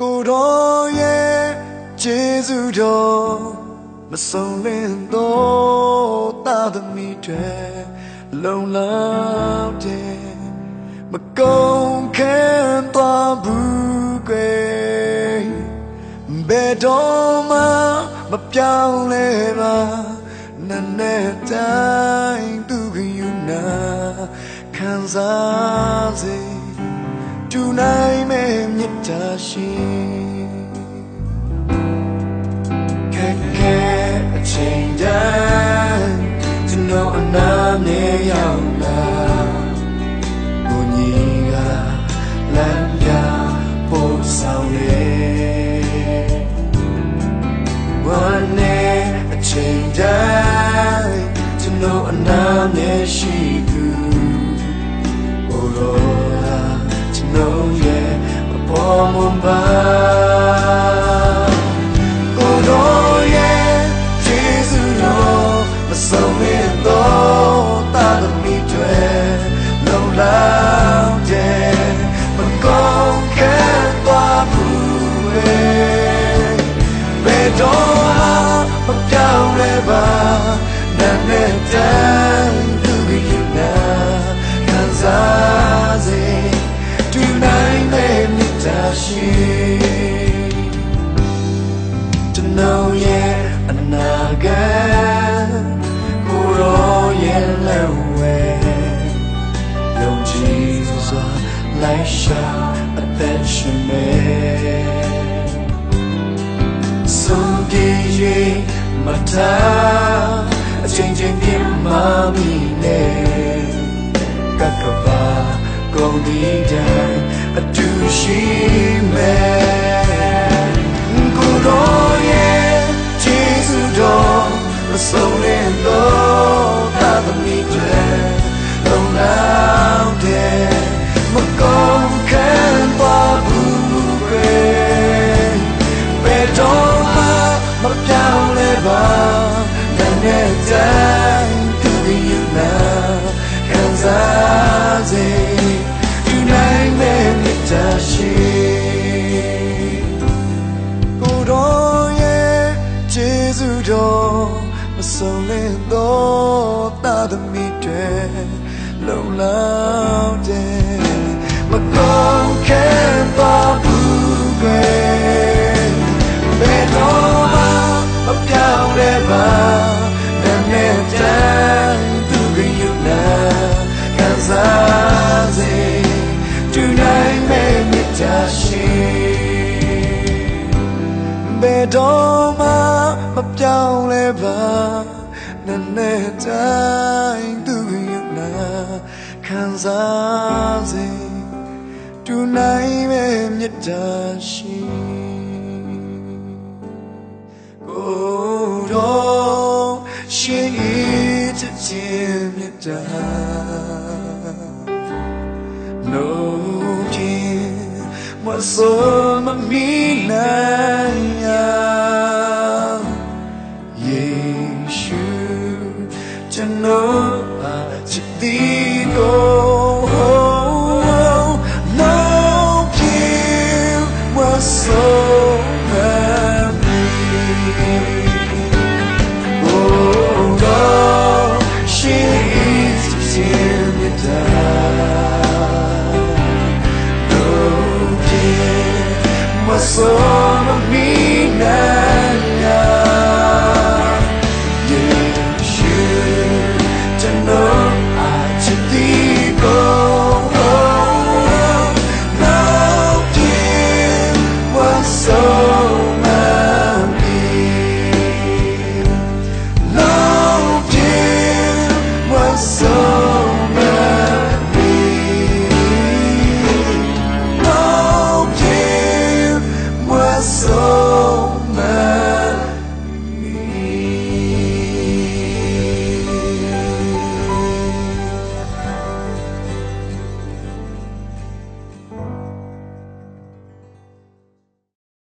ကိုယ်တော်ရဲ့ကျေးဇူးတော်မဆုံးလင်းတော့တာသမီတွေလုံလောက်တယ်မကုန်ခဲသွားဘူးကွယ်ဘယ်တော့မှမပြောင်းလဲပါနည်းနည်းတိုင်းသူကယူနာခံစားစေတူနိုင်မဲ့မြ တ်တာရှင်ခက်ခဲအချိန်တိုင်းကျွန်တော်အနာမြေရောက်လာ be do ma piao le ba na ne dan tu bi na ခံစားစေတူနိုင်တဲ့မြတ်တာရှိကျွန်တော်ရဲ့အနာဂတ်ကိုရောရဲ့လက်ဝဲယုံကြည်စွာလိုက်ရှာအသက်ရှင်မဲ့ မထားအချိန်ချင်းပြမမီနဲ့ကကပါကုန်ဒီတိုင်းအတူရှိမယ်ကိုရောရဲ့ဂျေဇုတော်မဆုံး မဆုံးလင်းတော့တာသမီတွေလုံလောက်တယ်မကုန်ခဲပါဘူးကွယ်ဘယ်တော့မှမပြောင်းလဲပါနာနဲ့တိုင်းသူကယူနာခံစားစေတူနိုင်မဲ့မြတ်တာရှိဘယ်တော့မှမ ပြောင်းလဲပါနာနဲ့တိုင်းသူကယူနာခံစားစေတူနိုင်မဲ့မြတ်တာရှိကိုယ်တော်ရှိတဲ့ခြင်းမြတ်တာ No kin was so mamina soul.